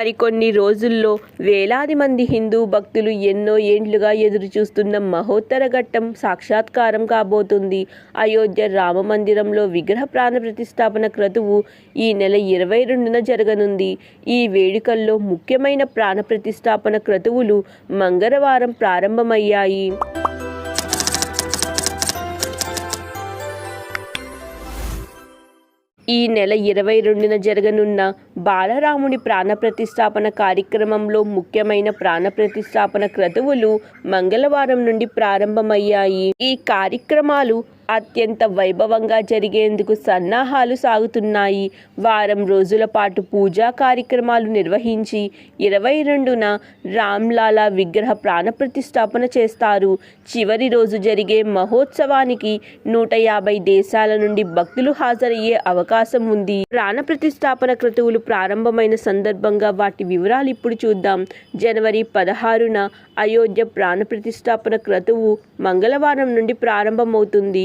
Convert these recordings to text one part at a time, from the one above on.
మరికొన్ని రోజుల్లో వేలాది మంది హిందూ భక్తులు ఎన్నో ఏండ్లుగా ఎదురుచూస్తున్న మహోత్తర ఘట్టం సాక్షాత్కారం కాబోతుంది. అయోధ్య రామ మందిరంలో విగ్రహ ప్రాణ ప్రతిష్టాపన క్రతువు ఈ నెల ఇరవై రెండున జరగనుంది. ఈ వేడుకల్లో ముఖ్యమైన ప్రాణ ప్రతిష్టాపన క్రతువులు మంగళవారం ప్రారంభమయ్యాయి. ఈ నెల ఇరవై రెండున జరగనున్న బాలరాముడి ప్రాణప్రతిష్టాపన కార్యక్రమంలో ముఖ్యమైన ప్రాణప్రతిష్టాపన క్రతువులు మంగళవారం నుండి ప్రారంభమయ్యాయి. ఈ కార్యక్రమాలు అత్యంత వైభవంగా జరిగేందుకు సన్నాహాలు సాగుతున్నాయి. వారం రోజుల పాటు పూజా కార్యక్రమాలు నిర్వహించి ఇరవై రెండున రామ్లాలా విగ్రహ ప్రాణప్రతిష్టాపన చేస్తారు. చివరి రోజు జరిగే మహోత్సవానికి నూట యాభై దేశాల నుండి భక్తులు హాజరయ్యే అవకాశం ఉంది. ప్రాణప్రతిష్టాపన క్రతువులు ప్రారంభమైన సందర్భంగా వాటి వివరాలు ఇప్పుడు చూద్దాం. జనవరి పదహారున అయోధ్య ప్రాణప్రతిష్టాపన క్రతువు మంగళవారం నుండి ప్రారంభమవుతుంది.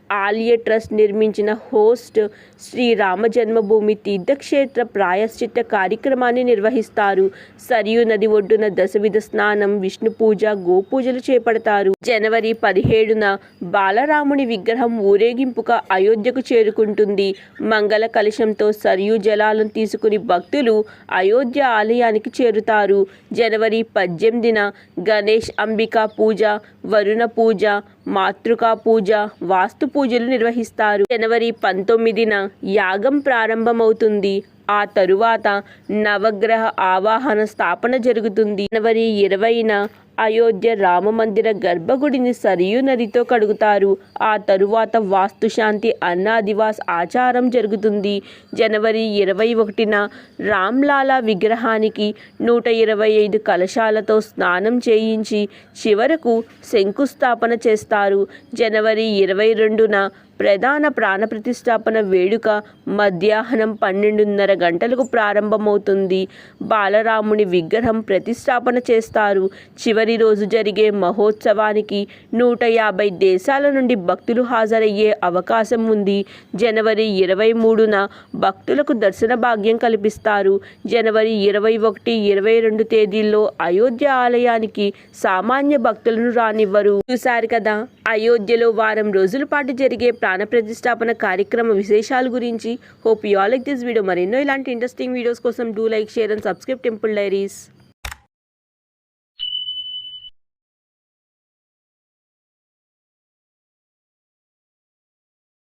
ఆలయ ట్రస్ట్ నిర్మించిన హోస్ట్ శ్రీ రామ జన్మభూమి తీర్థక్షేత్ర ప్రాయశ్చిత్త కార్యక్రమాన్ని నిర్వహిస్తారు. సరియు నది ఒడ్డున దశవిధ స్నానం విష్ణు పూజ గోపూజలు చేపడతారు. జనవరి పదిహేడున బాలరాముని విగ్రహం ఊరేగింపుగా అయోధ్యకు చేరుకుంటుంది. మంగళ కలశంతో సరియు జలాలను తీసుకుని భక్తులు అయోధ్య ఆలయానికి చేరుతారు. జనవరి పద్దెనిమిదిన గణేష్ అంబికా పూజ వరుణ పూజ మాతృకా పూజ వాస్తు పూజ పూజలు నిర్వహిస్తారు. జనవరి పంతొమ్మిదిన యాగం ప్రారంభమవుతుంది. ఆ తరువాత నవగ్రహ ఆవాహన స్థాపన జరుగుతుంది. జనవరి ఇరవైన అయోధ్య రామమందిర గర్భగుడిని సరియు నదితో కడుగుతారు. ఆ తరువాత వాస్తుశాంతి అన్నాదివాస్ ఆచారం జరుగుతుంది. జనవరి ఇరవై ఒకటిన రామ్లాలా విగ్రహానికి నూట ఇరవై ఐదు కలశాలతో స్నానం చేయించి చివరకు శంకుస్థాపన చేస్తారు. జనవరి ఇరవై రెండున ప్రధాన ప్రాణ ప్రతిష్టాపన వేడుక మధ్యాహ్నం పన్నెండున్నర గంటలకు ప్రారంభమవుతుంది. బాలరాముని విగ్రహం ప్రతిష్టాపన చేస్తారు. చివరి రోజు జరిగే మహోత్సవానికి నూట యాభై దేశాల నుండి భక్తులు హాజరయ్యే అవకాశం ఉంది. జనవరి ఇరవై మూడున భక్తులకు దర్శన భాగ్యం కల్పిస్తారు. జనవరి ఇరవై ఒకటి ఇరవై రెండు తేదీల్లో అయోధ్య ఆలయానికి సామాన్య భక్తులను రానివ్వరు. చూశారు కదా అయోధ్యలో వారం రోజుల పాటు జరిగే ప్రాణ ప్రతిష్టాపన కార్యక్రమ విశేషాల గురించి hope you all like this video మరెన్నో ఇలాంటి ఇంట్రెస్టింగ్ వీడియోస్ కోసం do like share and subscribe temple diaries